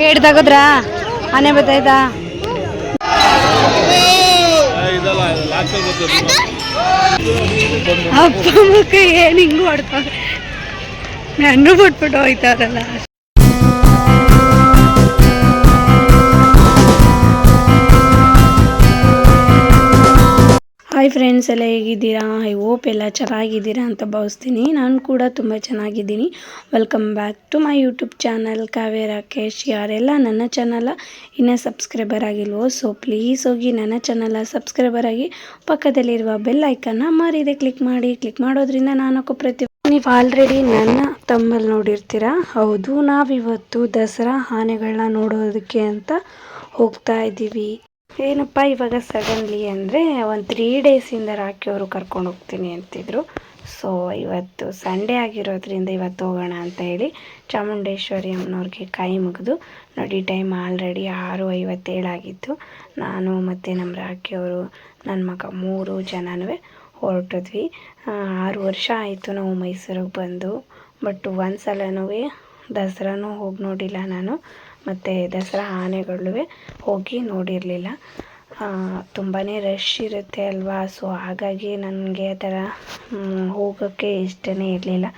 ಕೇಡ್ ತಗದ್ರಾ ಆನೆ ಬರ್ತದೆ ಅಪ್ಪ ಮಕ್ಕ ಏನ್ ಹಿಂಗ್ ಹೊಡ್ತಾರೆ ನಾನು ಬಿಟ್ಬಿಟ್ಟು ಹೋಯ್ತಾರಲ್ಲ. ಹಾಯ್ ಫ್ರೆಂಡ್ಸ್ ಎಲ್ಲ ಹೇಗಿದ್ದೀರಾ? ಐ ಹೋಪ್ ಎಲ್ಲ ಚೆನ್ನಾಗಿದ್ದೀರಾ ಅಂತ ಭಾವಿಸ್ತೀನಿ. ನಾನು ಕೂಡ ತುಂಬ ಚೆನ್ನಾಗಿದ್ದೀನಿ. Welcome back to my YouTube channel Kavya Rakesh ಯಾರೆಲ್ಲ ನನ್ನ ಚಾನಲ ಇನ್ನೂ ಸಬ್ಸ್ಕ್ರೈಬರ್ ಆಗಿಲ್ವೋ ಸೊ ಪ್ಲೀಸ್ ಹೋಗಿ ನನ್ನ ಚಾನಲ ಸಬ್ಸ್ಕ್ರೈಬರ್ ಆಗಿ ಪಕ್ಕದಲ್ಲಿರುವ ಬೆಲ್ ಐಕನ್ನ ಮಾರಿದೆ. ಕ್ಲಿಕ್ ಮಾಡಿ ಕ್ಲಿಕ್ ಮಾಡೋದ್ರಿಂದ ನಾನು ಪ್ರತಿ ನೀವು ಆಲ್ರೆಡಿ ನನ್ನ ತಮ್ಮಲ್ಲಿ ನೋಡಿರ್ತೀರಾ? ಹೌದು, ನಾವಿವತ್ತು ದಸರಾ ಆನೆಗಳನ್ನ ನೋಡೋದಕ್ಕೆ ಅಂತ ಹೋಗ್ತಾ ಇದ್ದೀವಿ. ಏನಪ್ಪ, ಇವಾಗ ಸಡನ್ಲಿ ಅಂದರೆ ಒಂದು ತ್ರೀ ಡೇಸಿಂದ ರಾಕಿ ಅವರು ಕರ್ಕೊಂಡು ಹೋಗ್ತೀನಿ ಅಂತಿದ್ರು. ಸೊ ಇವತ್ತು ಸಂಡೇ ಆಗಿರೋದ್ರಿಂದ ಇವತ್ತು ಹೋಗೋಣ ಅಂತ ಹೇಳಿ ಚಾಮುಂಡೇಶ್ವರಿ ಅಮ್ಮನವ್ರಿಗೆ ಕೈ ಮುಗಿದು, ನೋಡಿ ಟೈಮ್ ಆಲ್ರೆಡಿ ಆರು ಐವತ್ತೇಳಾಗಿತ್ತು ನಾನು ಮತ್ತು ನಮ್ಮ ರಾಕಿಯವರು ನನ್ನ ಮಗ ಮೂರು ಜನನೂ ಹೊರಟಿದ್ವಿ. ಆರು ವರ್ಷ ಆಯಿತು ನಾವು ಮೈಸೂರಿಗೆ ಬಂದು ಬಟ್ ಒಂದು ಸಲನೂ ದಸರಾನೂ ಹೋಗಿ ನೋಡಿಲ್ಲ ನಾನು. ಮತ್ತು ದಸರಾ ಆನೆಗಳು ಹೋಗಿ ನೋಡಿರಲಿಲ್ಲ. ತುಂಬಾ ರಶ್ ಇರುತ್ತೆ ಅಲ್ವಾ? ಸೊ ಹಾಗಾಗಿ ನನಗೆ ಆ ಥರ ಹೋಗೋಕ್ಕೆ ಇಷ್ಟನೇ ಇರಲಿಲ್ಲ.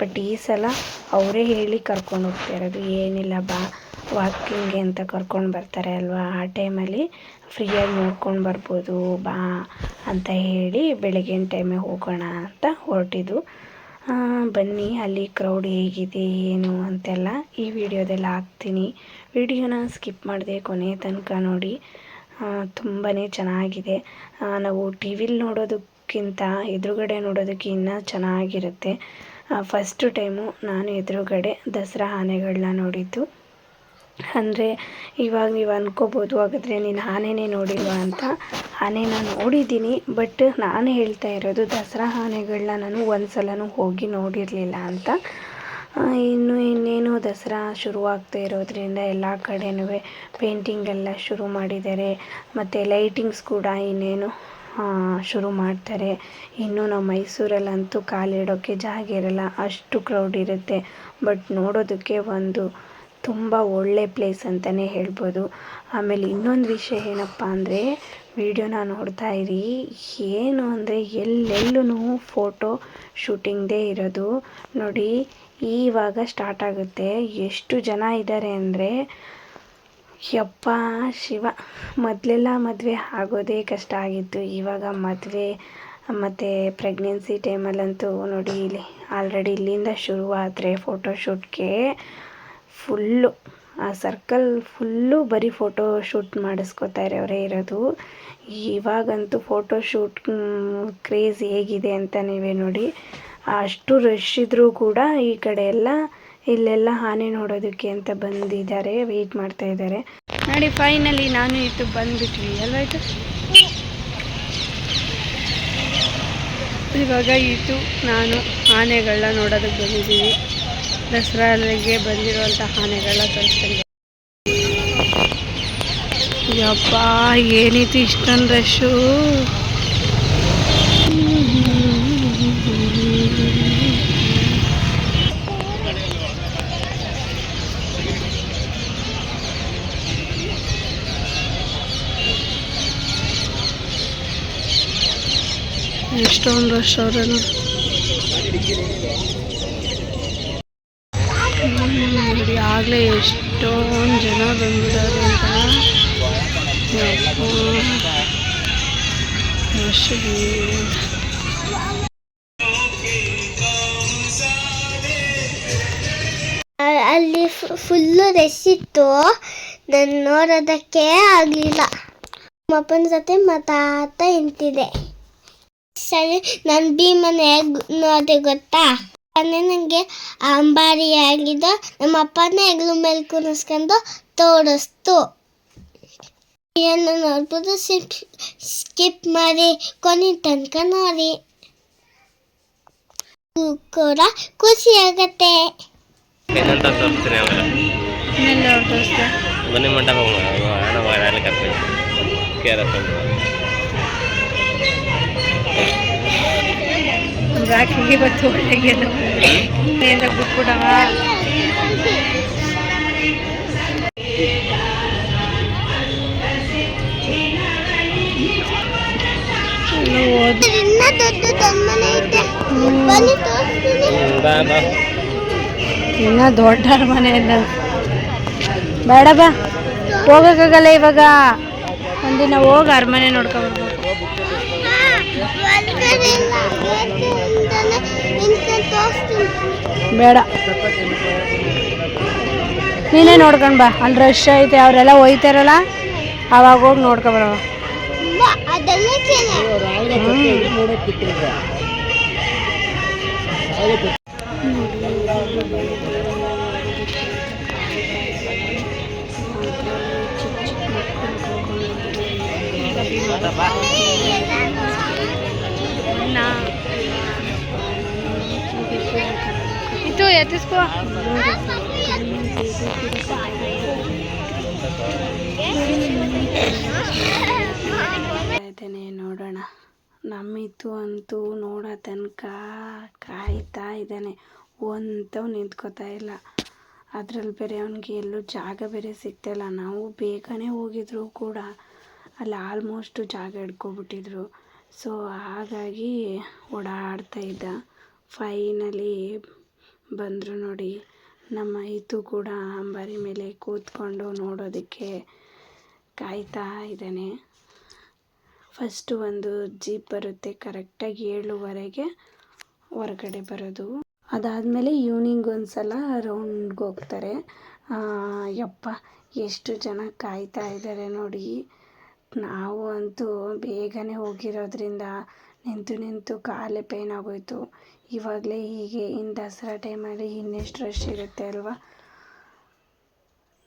ಬಟ್ ಈ ಸಲ ಅವರೇ ಹೇಳಿ ಕರ್ಕೊಂಡು ಹೋಗ್ತಾ ಇರೋದು. ಏನಿಲ್ಲ, ಬಾ ವಾಕಿಂಗ್ಗೆ ಅಂತ ಕರ್ಕೊಂಡು ಬರ್ತಾರೆ ಅಲ್ವಾ? ಆ ಟೈಮಲ್ಲಿ ಫ್ರೀಯಾಗಿ ನೋಡ್ಕೊಂಡು ಬರ್ಬೋದು, ಬಾ ಅಂತ ಹೇಳಿ ಬೆಳಗಿನ ಟೈಮೇ ಹೋಗೋಣ ಅಂತ ಹೊರಟಿದ್ದು. ಬನ್ನಿ, ಅಲ್ಲಿ ಕ್ರೌಡ್ ಹೇಗಿದೆ, ಏನು ಅಂತೆಲ್ಲ ಈ ವಿಡಿಯೋದಲ್ಲಿ ಹಾಕ್ತೀನಿ. ವಿಡಿಯೋನ ಸ್ಕಿಪ್ ಮಾಡಿದೆ ಕೊನೆ ತನಕ ನೋಡಿ. ತುಂಬಾ ಚೆನ್ನಾಗಿದೆ. ನಾವು ಟಿ ವಿಲಿ ನೋಡೋದಕ್ಕಿಂತ ಎದುರುಗಡೆ ನೋಡೋದಕ್ಕೆ ಇನ್ನೂ ಚೆನ್ನಾಗಿರುತ್ತೆ. ಫಸ್ಟು ಟೈಮು ನಾನು ಎದುರುಗಡೆ ದಸರಾ ಆನೆಗಳನ್ನ ನೋಡಿದ್ದು. ಅಂದರೆ ಇವಾಗ ನೀವು ಅಂದ್ಕೋಬೋದು ಹಾಗಾದರೆ ನೀನು ಆನೆನೇ ನೋಡಿಲ್ವಾ ಅಂತ. ಆನೆನ ನೋಡಿದ್ದೀನಿ, ಬಟ್ ನಾನು ಹೇಳ್ತಾ ಇರೋದು ದಸರಾ ಆನೆಗಳನ್ನ ನಾನು ಒಂದು ಸಲನೂ ಹೋಗಿ ನೋಡಿರಲಿಲ್ಲ ಅಂತ. ಇನ್ನು ಇನ್ನೇನು ದಸರಾ ಶುರುವಾಗ್ತಾ ಇರೋದ್ರಿಂದ ಎಲ್ಲ ಕಡೆನೂ ಪೇಂಟಿಂಗ್ ಎಲ್ಲ ಶುರು ಮಾಡಿದ್ದಾರೆ. ಮತ್ತು ಲೈಟಿಂಗ್ಸ್ ಕೂಡ ಇನ್ನೇನು ಶುರು ಮಾಡ್ತಾರೆ. ಇನ್ನು ನಾವು ಮೈಸೂರಲ್ಲಂತೂ ಕಾಲಿಡೋಕ್ಕೆ ಜಾಗ ಇರಲ್ಲ, ಅಷ್ಟು ಕ್ರೌಡ್ ಇರುತ್ತೆ. ಬಟ್ ನೋಡೋದಕ್ಕೆ ಒಂದು ತುಂಬ ಒಳ್ಳೆ ಪ್ಲೇಸ್ ಅಂತಲೇ ಹೇಳ್ಬೋದು. ಆಮೇಲೆ ಇನ್ನೊಂದು ವಿಷಯ ಏನಪ್ಪ ಅಂದರೆ, ವಿಡಿಯೋನ ನೋಡ್ತಾ ಇರಿ. ಏನು ಅಂದರೆ ಎಲ್ಲೆಲ್ಲೂ ಫೋಟೋ ಶೂಟಿಂಗ್ದೇ ಇರೋದು. ನೋಡಿ ಈವಾಗ ಸ್ಟಾರ್ಟ್ ಆಗುತ್ತೆ. ಎಷ್ಟು ಜನ ಇದ್ದಾರೆ ಅಂದರೆ, ಯಪ್ಪ ಶಿವ, ಮೊದಲೆಲ್ಲ ಮದುವೆ ಆಗೋದೇ ಕಷ್ಟ ಆಗಿತ್ತು. ಇವಾಗ ಮದುವೆ, ಮತ್ತು ಪ್ರೆಗ್ನೆನ್ಸಿ ಟೈಮಲ್ಲಂತೂ ನೋಡಿ, ಇಲ್ಲಿ ಆಲ್ರೆಡಿ ಇಲ್ಲಿಂದ ಶುರುವಾದರೆ ಫೋಟೋಶೂಟ್ಗೆ ಫುಲ್ಲು, ಆ ಸರ್ಕಲ್ ಫುಲ್ಲು ಬರೀ ಫೋಟೋ ಶೂಟ್ ಮಾಡಿಸ್ಕೋತಾ ಅವರೇ ಇರೋದು. ಇವಾಗಂತೂ ಫೋಟೋ ಶೂಟ್ ಕ್ರೇಜ್ ಹೇಗಿದೆ ಅಂತ ನೀವೇ ನೋಡಿ. ಅಷ್ಟು ರಶ್ ಇದ್ದರೂ ಕೂಡ ಈ ಕಡೆ ಎಲ್ಲ ಇಲ್ಲೆಲ್ಲ ಆನೆ ನೋಡೋದಕ್ಕೆ ಅಂತ ಬಂದಿದ್ದಾರೆ ವೆಯ್ಟ್ ಮಾಡ್ತಾ ಇದ್ದಾರೆ. ನೋಡಿ ಫೈನಲಿ ನಾನು ಇದು ಬಂದ್ಬಿಟ್ವಿ ಅಲ್ವಾಯ್ತು ಇವಾಗ ಇದು ನಾನು ಆನೆಗಳನ್ನ ನೋಡೋದಕ್ಕೆ ಬಂದಿದ್ದೀವಿ. ದಸರಾಗೆ ಬಂದಿರುವಂಥ ಆನೆಗಳನ್ನ ತೋರಿಸ್ತೀನಿ ಯಪ್ಪ ಏನಿತ್ತು ಇಷ್ಟೊಂದು ರಶ್ಶು ಎಷ್ಟೊಂದು ರಶ್ ಅವ್ರೆ ಫುಲ್ಲು ರಶ್ ಇತ್ತು ನಾನು ನೋಡೋದಕ್ಕೆ ಆಗಲಿಲ್ಲ. ಅಪ್ಪನ ಜೊತೆ ಮಾತಾಡ್ತಾ ಇಂತಿದೆ ಸರಿ, ನಾನು ಭೀಮನ ಹೇಗೆ ನೋಡಿದೆ ಗೊತ್ತಾ? ಅದೇ ನನಗೆ ಅಂಬಾರಿ ಆಗಿದ್ದು ನಮ್ಮ ಅಪ್ಪನ ಹೆಗ್ಲು ಮೇಲೆ ಕುಣಿಸ್ಕೊಂಡು ತೋರಿಸ್ತು. ಏನು ನೋಡ್ಬೋದು, ಸ್ಕಿಪ್ ಸ್ಕಿಪ್ ಮಾಡಿ ಕೊನೆ ತನಕ ನೋಡಿ. ಕೂಡ ಖುಷಿ ಆಗತ್ತೆ. ಏನಂತ ತೋರಿಸ್ತೀನಿ ಆಮೇಲೆ? ಮನೆ ಮಂಟಪ ಹಣ ಮಾಡಲಿಕ್ಕೆ ಆಗ್ತದೆ ಕೆ ಆರ್ ಎಫ್ ರಾಖಿಗೆ ಬತ್ತು ಒಳ್ಳೆಗೆ ಬಿಟ್ಬಿಡವ. ಬಾ ಬಾ. ಇನ್ನ ದೊಡ್ಡ ಅರಮನೆ ಬೇಡ ಬಾ. ಹೋಗಕ್ಕಾಗಲ್ಲ ಇವಾಗ. ಒಂದಿನ ಹೋಗಿ ಅರಮನೆ ನೋಡ್ಕೊಬರ್ಬೇಕು ಬೇಡ. ನೀನೇ ನೋಡ್ಕೊಂಡ್ ಬಾ. ಅಲ್ಲಿ ರಶ್ ಐತೆ, ಅವರೆಲ್ಲ ಹೋಯ್ತಾರಲ್ಲ, ಅವಾಗ ಹೋಗಿ ನೋಡ್ಕೊಬರವ ಚೆನ್ನಾಗಿ ಇದು ಎತ್ತಿಸ್ಕೋ. ಇದ್ದೇನೆ ನೋಡೋಣ. ನಮ್ಮಿತ್ತು ಅಂತೂ ನೋಡೋ ತನಕ ಕಾಯ್ತಾ ಇದ್ದಾನೆ. ಒಂತವ್ ನಿಂತ್ಕೋತಾ ಇಲ್ಲ. ಅದ್ರಲ್ಲಿ ಬೇರೆ ಅವನಿಗೆ ಎಲ್ಲೂ ಜಾಗ ಬೇರೆ ಸಿಗ್ತಾಯಿಲ್ಲ ನಾವು ಬೇಗನೆ ಹೋಗಿದ್ರು ಕೂಡ ಅಲ್ಲಿ ಆಲ್ಮೋಸ್ಟು ಜಾಗ ಹಿಡ್ಕೊಬಿಟ್ಟಿದ್ರು. ಸೊ ಹಾಗಾಗಿ ಓಡಾಡ್ತಾ ಇದ್ದ. ಫೈನಲಿ ಬಂದರು ನೋಡಿ. ನಮ್ಮ ಈತು ಕೂಡ ಅಂಬಾರಿ ಮೇಲೆ ಕೂತ್ಕೊಂಡು ನೋಡೋದಕ್ಕೆ ಕಾಯ್ತಾ ಇದ್ದಾನೆ. ಫಸ್ಟು ಒಂದು ಜೀಪ್ ಬರುತ್ತೆ. ಕರೆಕ್ಟಾಗಿ ಏಳುವರೆಗೆ ಹೊರಗಡೆ ಬರೋದು. ಅದಾದಮೇಲೆ ಈವ್ನಿಂಗ್ ಒಂದು ಸಲ ರೌಂಡ್ಗೆ ಹೋಗ್ತಾರೆ. ಯಪ್ಪ, ಎಷ್ಟು ಜನ ಕಾಯ್ತಾ ಇದ್ದಾರೆ ನೋಡಿ. ನಾವು ಅಂತೂ ಬೇಗನೆ ಹೋಗಿರೋದ್ರಿಂದ ನಿಂತು ನಿಂತು ಕಾಲೇ ಪೇನ್ ಆಗೋಯ್ತು. ಇವಾಗಲೇ ಹೀಗೆ ಇನ್ನು ದಸರಾ ಟೈಮಲ್ಲಿ ಇನ್ನೆಷ್ಟು ರಶ್ ಇರುತ್ತೆ ಅಲ್ವಾ?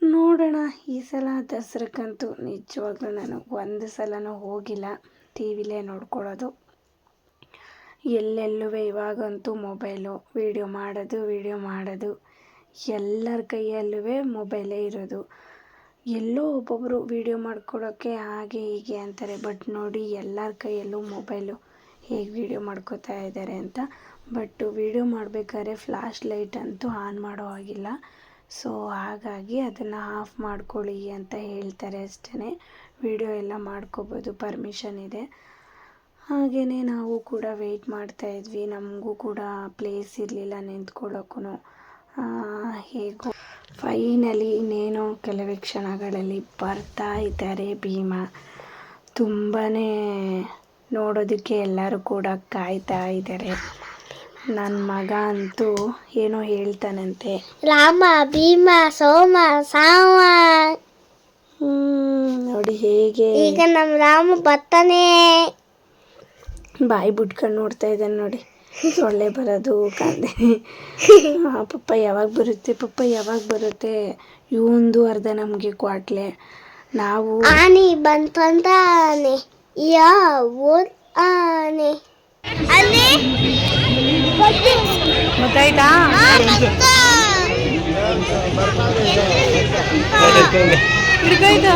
ನೋಡೋಣ, ಈ ಸಲ ದಸರಕ್ಕಂತೂ ನಿಜವಾಗ್ಲೂ ನಾನು ಒಂದು ಸಲನೂ ಹೋಗಿಲ್ಲ. ಟಿ ವಿಲೇ ನೋಡ್ಕೊಳ್ಳೋದು. ಎಲ್ಲೆಲ್ಲೂ ಇವಾಗಂತೂ ಮೊಬೈಲು. ವೀಡಿಯೋ ಮಾಡೋದು ವೀಡಿಯೋ ಮಾಡೋದು. ಎಲ್ಲರ ಕೈಯಲ್ಲೂ ಮೊಬೈಲೇ ಇರೋದು. ಎಲ್ಲೋ ಒಬ್ಬೊಬ್ಬರು ವೀಡಿಯೋ ಮಾಡ್ಕೊಳ್ಳೋಕ್ಕೆ ಹಾಗೆ ಹೀಗೆ ಅಂತಾರೆ. ಬಟ್ ನೋಡಿ, ಎಲ್ಲರ ಕೈಯಲ್ಲೂ ಮೊಬೈಲು ಹೇಗೆ ವೀಡಿಯೋ ಮಾಡ್ಕೋತಾ ಇದ್ದಾರೆ ಅಂತ. ಬಟ್ ವೀಡಿಯೋ ಮಾಡಬೇಕಾದ್ರೆ ಫ್ಲ್ಯಾಶ್ ಲೈಟ್ ಅಂತೂ ಆನ್ ಮಾಡೋ ಹಾಗಿಲ್ಲ. ಸೊ, ಹಾಗಾಗಿ ಅದನ್ನು ಆಫ್ ಮಾಡ್ಕೊಳ್ಳಿ ಅಂತ ಹೇಳ್ತಾರೆ ಅಷ್ಟೇ ವೀಡಿಯೋ ಎಲ್ಲ ಮಾಡ್ಕೋಬೋದು, ಪರ್ಮಿಷನ್ ಇದೆ. ಹಾಗೆಯೇ ನಾವು ಕೂಡ ವೆಯ್ಟ್ ಮಾಡ್ತಾ ಇದ್ವಿ. ನಮಗೂ ಕೂಡ ಪ್ಲೇಸ್ ಇರಲಿಲ್ಲ ನಿಂತ್ಕೊಳ್ಳೋಕ್ಕೂ ಹೇಗೋ. ಫೈನಲಿ ಇನ್ನೇನೋ ಕೆಲವೇ ಕ್ಷಣಗಳಲ್ಲಿ ಬರ್ತಾ ಇದ್ದಾರೆ ಭೀಮ. ತುಂಬಾ ನೋಡೋದಕ್ಕೆ ಎಲ್ಲರೂ ಕೂಡ ಕಾಯ್ತಾ ಇದ್ದಾರೆ. ನನ್ನ ಮಗ ಅಂತೂ ಏನೋ ಹೇಳ್ತಾನಂತೆ. ರಾಮ ಭೀಮ ಸೋಮ ಸಾಮ. ನೋಡಿ ಹೇಗೆ. ಈಗ ನಮ್ಮ ರಾಮ ಬರ್ತಾನೆ. ಬಾಯಿ ಬಿಟ್ಕೊಂಡು ನೋಡ್ತಾ ಇದ್ದಾನೆ ನೋಡಿ. ಸೊಳ್ಳೆ ಬರೋದು ಕಾಂದೆ. ಪಪ್ಪ ಯಾವಾಗ ಬರುತ್ತೆ ಪಪ್ಪ ಯಾವಾಗ ಬರುತ್ತೆ? ಇವೊಂದು ಅರ್ಧ ನಮಗೆ ಕ್ವಾಟ್ಲೆ. ನಾವು ಆನೆ ಬಂತಂದ ಆನೆ. ಯಾವ ಆನೆ. ಗೊತ್ತಾಯ್ತಾ? ಹಿಡ್ಕಾಯ್ತಾ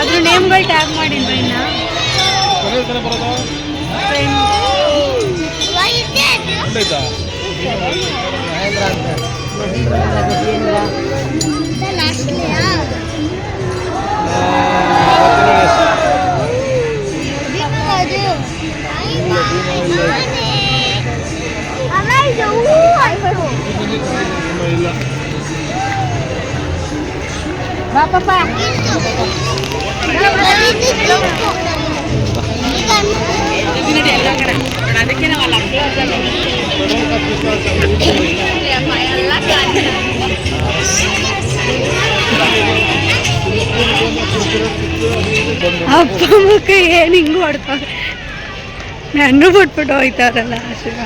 ಅದ್ರ ನೇಮ್ಗಳು ಟ್ಯಾಗ್ ಮಾಡಿಲ್ವ ಇನ್ನ? ಲಾಸ್ಟ್ ಪಾಪ ಅದಕ್ಕೆ ನಾವು ಅಪ್ಪ ಮುಖ ಏನು ಹಿಂಗೆ ಹೊಡ್ತಾವೆ ನನಗೂ ಬಿಟ್ಬಿಟ್ಟು ಹೋಯ್ತಾರಲ್ಲ ಶಿವ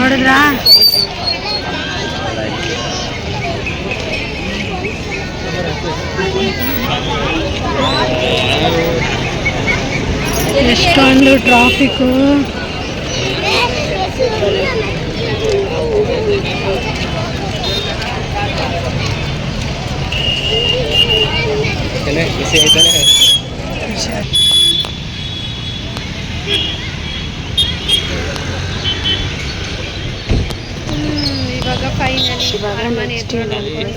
ನೋಡಿದ್ರಾ ಎಷ್ಟೊಂದು ಟ್ರಾಫಿಕ್ಕು ಬಿಸಿ ಆಯ್ತಾನೆ ಇವಾಗ ಫೈನಲ್ ಅರಮನೆ ಹತ್ರ ಅಂದರೆ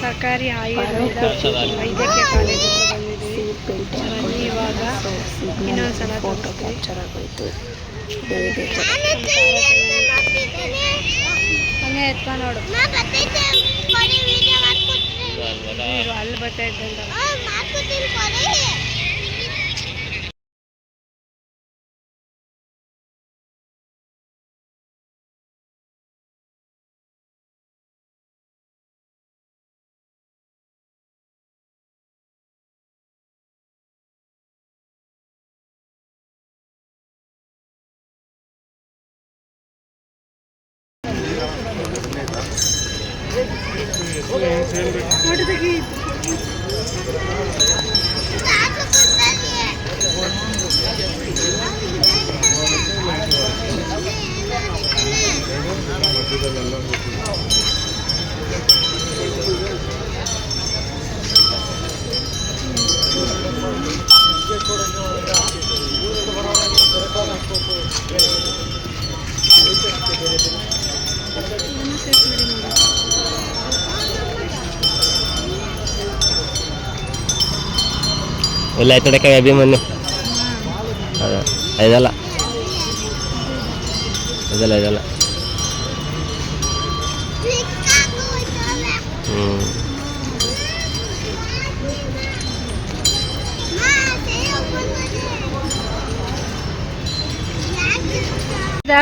ಸರ್ಕಾರಿ ಆಯುರ್ವೇದ ವೈದ್ಯಕೀಯ ಕಾಲೇಜ್ ಹತ್ರ ಬಂದಿದ್ದೀವಿ. ಬನ್ನಿ ಇವಾಗ ಇನ್ನೊಂದ್ಸಲ ಫೋಟೋ ಕ್ಯಾಪ್ಚರ್ ಆಗೋಯ್ತು. ಹಂಗೆ ಎತ್ಕ ನೋಡು. ಅಲ್ಲಿ ಬರ್ತಾ ಇದ್ದಂತ ಎಲ್ಲ ಆಯ್ತು ನೋಡಕ್ಕೆ ಅಭಿಮನ್ಯು. ಅದ ಇದಲ್ಲ. ಇದಲ್ಲ ಇದಲ್ಲ. ಹ್ಞೂ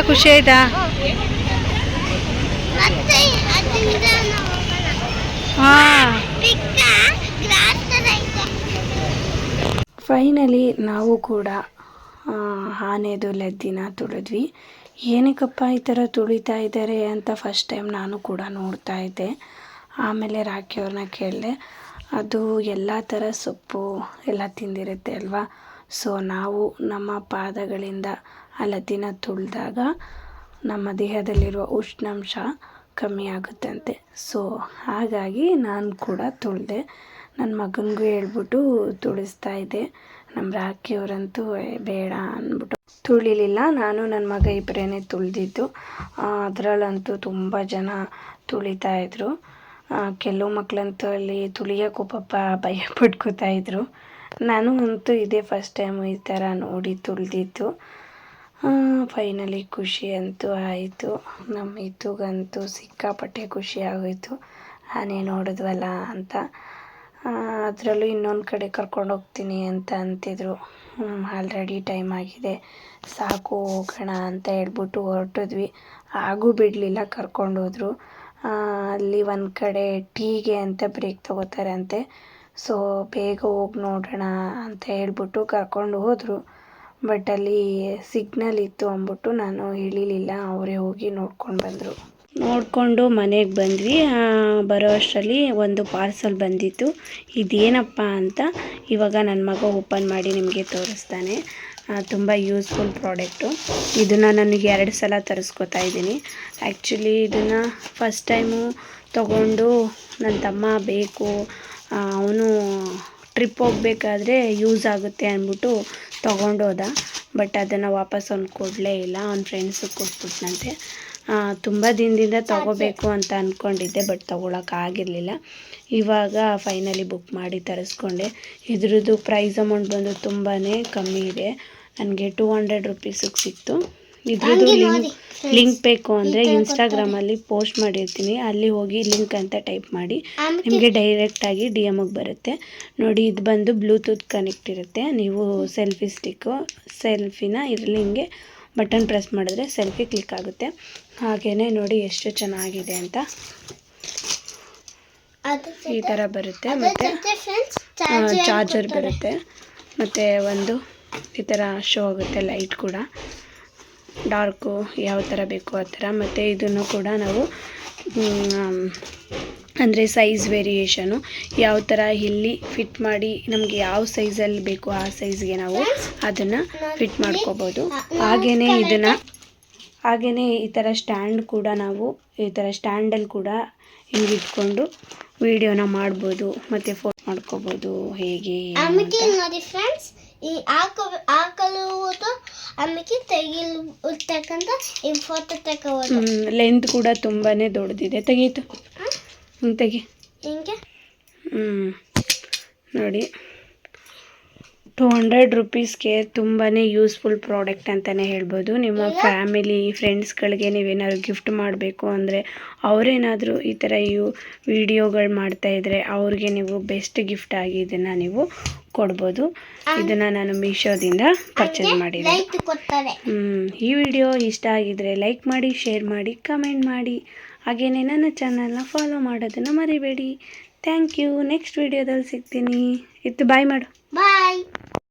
ಖುಷಿ ಆಯ್ತಾ? ಹಾಂ. ಫೈನಲಿ ನಾವು ಕೂಡ ಆನೆದು ಲದ್ದಿನ ತುಳಿದ್ವಿ. ಏನಕ್ಕಪ್ಪ ಈ ಥರ ತುಳಿತಾ ಇದ್ದಾರೆ ಅಂತ ಫಸ್ಟ್ ಟೈಮ್ ನಾನು ಕೂಡ ನೋಡ್ತಾ ಇದ್ದೆ. ಆಮೇಲೆ ರಾಖಿ ಅವ್ರನ್ನ ಕೇಳಿದೆ, ಅದು ಎಲ್ಲ ಥರ ಸೊಪ್ಪು ಎಲ್ಲ ತಿಂದಿರುತ್ತೆ ಅಲ್ವಾ? ಸೊ ನಾವು ನಮ್ಮ ಪಾದಗಳಿಂದ ಆ ಲದ್ದಿನ ತುಳಿದಾಗ ನಮ್ಮ ದೇಹದಲ್ಲಿರುವ ಉಷ್ಣಾಂಶ ಕಮ್ಮಿ ಆಗುತ್ತಂತೆ. ಸೊ ಹಾಗಾಗಿ ನಾನು ಕೂಡ ತುಳಿದೆ. ನನ್ನ ಮಗನಿಗೂ ಹೇಳ್ಬಿಟ್ಟು ತುಳಿಸ್ತಾ ಇದ್ದೆ. ನಮ್ಮ ರಾಖಿಯವರಂತೂ "ಏ, ಬೇಡ ಅಂದ್ಬಿಟ್ಟು. ತುಳಿಲಿಲ್ಲ. ನಾನು ನನ್ನ ಮಗ ಇಬ್ಬರೇ ತುಳಿದಿದ್ದು. ಅದರಲ್ಲಂತೂ ತುಂಬ ಜನ ತುಳಿತಾ ಇದ್ರು. ಕೆಲವು ಮಕ್ಕಳಂತೂ ಅಲ್ಲಿ ತುಳಿಯೋಕ್ಕೂ ಪಾಪ ಭಯ ಪಡ್ಕೋತಾ ಇದ್ರು. ನಾನು ಅಂತೂ ಇದೇ ಫಸ್ಟ್ ಟೈಮ್ ಈ ಥರ ನೋಡಿ ತುಳಿದಿದ್ದು. ಫೈನಲಿ ಖುಷಿ ಅಂತೂ ಆಯಿತು. ನಮ್ಮ ಇತ್ತುಗಂತೂ ಸಿಕ್ಕಾಪಟ್ಟೆ ಖುಷಿ ಆಗೋಯಿತು. ಆನೆ ನೋಡಿದ್ವಲ್ಲ ಅಂತ. ಅದರಲ್ಲೂ ಇನ್ನೊಂದು ಕಡೆ ಕರ್ಕೊಂಡು ಹೋಗ್ತೀನಿ ಅಂತ ಅಂತಿದ್ರು. ಆಲ್ರೆಡಿ ಟೈಮ್ ಆಗಿದೆ. ಸಾಕು ಹೋಗೋಣ ಅಂತ ಹೇಳ್ಬಿಟ್ಟು ಹೊರಟಿದ್ವಿ. ಹಾಗೂ ಬಿಡಲಿಲ್ಲ ಕರ್ಕೊಂಡೋದ್ರು ಅಲ್ಲಿ ಒಂದು ಕಡೆ ಟೀಗೆ ಅಂತ ಬ್ರೇಕ್ ತಗೋತಾರೆ ಅಂತೆ. ಸೊ ಬೇಗ ಹೋಗಿ ನೋಡೋಣ ಅಂತ ಹೇಳ್ಬಿಟ್ಟು ಕರ್ಕೊಂಡು ಹೋದರು. ಬಟ್ ಅಲ್ಲಿ ಸಿಗ್ನಲ್ ಇತ್ತು ಅಂದ್ಬಿಟ್ಟು ನಾನು ಇಳಿಲಿಲ್ಲ ಅವರೇ ಹೋಗಿ ನೋಡ್ಕೊಂಡು ಬಂದರು. ನೋಡಿಕೊಂಡು ಮನೆಗೆ ಬಂದ್ವಿ. ಬರೋ ಅಷ್ಟರಲ್ಲಿ ಒಂದು ಪಾರ್ಸಲ್ ಬಂದಿತ್ತು. ಇದೇನಪ್ಪ ಅಂತ ಇವಾಗ ನನ್ನ ಮಗ ಓಪನ್ ಮಾಡಿ ನಿಮಗೆ ತೋರಿಸ್ತಾನೆ. ತುಂಬ ಯೂಸ್ಫುಲ್ ಪ್ರಾಡಕ್ಟು. ಇದನ್ನು ನನಗೆ ಎರಡು ಸಲ ತರಿಸ್ಕೊತಾ ಇದ್ದೀನಿ. ಆ್ಯಕ್ಚುಲಿ ಇದನ್ನು ಫಸ್ಟ್ ಟೈಮು ತಗೊಂಡು ನನ್ನ ತಮ್ಮ ಬೇಕು ಅವನು ಟ್ರಿಪ್ ಹೋಗಬೇಕಾದ್ರೆ ಯೂಸ್ ಆಗುತ್ತೆ ಅಂದ್ಬಿಟ್ಟು ತೊಗೊಂಡೋದ. ಬಟ್ ಅದನ್ನು ವಾಪಸ್ ಅವ್ನು ಕೊಡಲೇ ಇಲ್ಲ. ಅವ್ನ ಫ್ರೆಂಡ್ಸಿಗೆ ಕೊಟ್ಬಿಟ್ನಂತೆ. ತುಂಬ ದಿನದಿಂದ ತಗೋಬೇಕು ಅಂತ ಅಂದ್ಕೊಂಡಿದ್ದೆ ಬಟ್ ತೊಗೊಳಕ್ಕಾಗಿರಲಿಲ್ಲ ಇವಾಗ ಫೈನಲಿ ಬುಕ್ ಮಾಡಿ ತರಿಸ್ಕೊಂಡೆ. ಇದ್ರದ್ದು ಪ್ರೈಸ್ ಅಮೌಂಟ್ ಬಂದು ತುಂಬಾ ಕಮ್ಮಿ ಇದೆ. ನನಗೆ ಟೂ ಹಂಡ್ರೆಡ್ ರುಪೀಸಿಗೆ ಸಿಕ್ತು. ಇದ್ರದ್ದು ಲಿಂಕ್ ಲಿಂಕ್ ಬೇಕು ಅಂದರೆ ಇನ್ಸ್ಟಾಗ್ರಾಮಲ್ಲಿ ಪೋಸ್ಟ್ ಮಾಡಿರ್ತೀನಿ. ಅಲ್ಲಿ ಹೋಗಿ ಲಿಂಕ್ ಅಂತ ಟೈಪ್ ಮಾಡಿ. ನಿಮಗೆ ಡೈರೆಕ್ಟಾಗಿ ಡಿ ಎಮ್ಗೆ ಬರುತ್ತೆ. ನೋಡಿ ಇದು ಬಂದು ಬ್ಲೂಟೂತ್ ಕನೆಕ್ಟ್ ಇರುತ್ತೆ. ನೀವು ಸೆಲ್ಫಿ ಸ್ಟಿಕ್ಕು ಸೆಲ್ಫಿನ ಇರಲಿ ಹಿಂಗೆ ಬಟನ್ ಪ್ರೆಸ್ ಮಾಡಿದ್ರೆ ಸೆಲ್ಫಿ ಕ್ಲಿಕ್ ಆಗುತ್ತೆ. ಹಾಗೆಯೇ ನೋಡಿ ಎಷ್ಟು ಚೆನ್ನಾಗಿದೆ ಅಂತ. ಈ ಥರ ಬರುತ್ತೆ ಮತ್ತು ಚಾರ್ಜರ್ ಬರುತ್ತೆ. ಮತ್ತು ಒಂದು ಈ ಥರ ಶೋ ಆಗುತ್ತೆ ಲೈಟ್ ಕೂಡ. ಡಾರ್ಕು ಯಾವ ಥರ ಬೇಕು ಆ ಥರ ಮತ್ತು ಇದನ್ನು ಕೂಡ ನಾವು ಅಂದರೆ ಸೈಜ್ ವೇರಿಯೇಷನು ಯಾವ ಥರ ಇಲ್ಲಿ ಫಿಟ್ ಮಾಡಿ ನಮಗೆ ಯಾವ ಸೈಜಲ್ಲಿ ಬೇಕು ಆ ಸೈಜ್ಗೆ ನಾವು ಅದನ್ನು ಫಿಟ್ ಮಾಡ್ಕೋಬೋದು. ಹಾಗೆಯೇ ಇದನ್ನು ಹಾಗೆಯೇ ಈ ಥರ ಸ್ಟ್ಯಾಂಡ್ ಕೂಡ ನಾವು ಈ ಥರ ಸ್ಟ್ಯಾಂಡಲ್ಲಿ ಕೂಡ ಹಿಂಗೆ ಇಟ್ಕೊಂಡು ವಿಡಿಯೋನ ಮಾಡ್ಬೋದು ಮತ್ತು ಫೋಟೋ ಮಾಡ್ಕೋಬೋದು ಹೇಗೆ ನೋಡಿ ಫ್ರೆಂಡ್ಸ್ ಈ ಆಕ ಆಕಲುವುದು ಆಮೇಲೆ ತೆಗಿಲು ತಕ್ಕಂತ ಈ ಫೋಟೋ ತಗೋಬೋದು ಲೆಂತ್ ಕೂಡ ತುಂಬಾ ದೊಡ್ಡದಿದೆ. ತೆಗೀತು ತೆಗಿ. ಹಿಂಗೆ? ಹ್ಞೂ ನೋಡಿ. ಟು ಹಂಡ್ರೆಡ್ ರುಪೀಸ್ಗೆ ತುಂಬಾ ಯೂಸ್ಫುಲ್ ಪ್ರಾಡಕ್ಟ್ ಅಂತಲೇ ಹೇಳ್ಬೋದು. ನಿಮ್ಮ ಫ್ಯಾಮಿಲಿ ಫ್ರೆಂಡ್ಸ್ಗಳಿಗೆ ನೀವೇನಾದ್ರು ಗಿಫ್ಟ್ ಮಾಡಬೇಕು ಅಂದರೆ ಅವರೇನಾದರೂ ಈ ಥರ ಇವು ವಿಡಿಯೋಗಳು ಮಾಡ್ತಾಯಿದ್ರೆ ಅವ್ರಿಗೆ ನೀವು ಬೆಸ್ಟ್ ಗಿಫ್ಟ್ ಆಗಿ ಇದನ್ನು ನೀವು ಕೊಡ್ಬೋದು. ಇದನ್ನು ನಾನು ಮೀಶೋದಿಂದ ಪರ್ಚೇಸ್ ಮಾಡಿದ್ದೆ ಹ್ಞೂ ಈ ವಿಡಿಯೋ ಇಷ್ಟ ಆಗಿದ್ರೆ ಲೈಕ್ ಮಾಡಿ ಶೇರ್ ಮಾಡಿ ಕಮೆಂಟ್ ಮಾಡಿ. ಹಾಗೆಯೇ ನನ್ನ ಚಾನಲ್ನ ಫಾಲೋ ಮಾಡೋದನ್ನು ಮರಿಬೇಡಿ. ಥ್ಯಾಂಕ್ ಯು ನೆಕ್ಸ್ಟ್ ವಿಡಿಯೋದಲ್ಲಿ ಸಿಗ್ತೀನಿ. ಇತ್ತು ಬಾಯ್ ಮಾಡು. ಬಾಯ್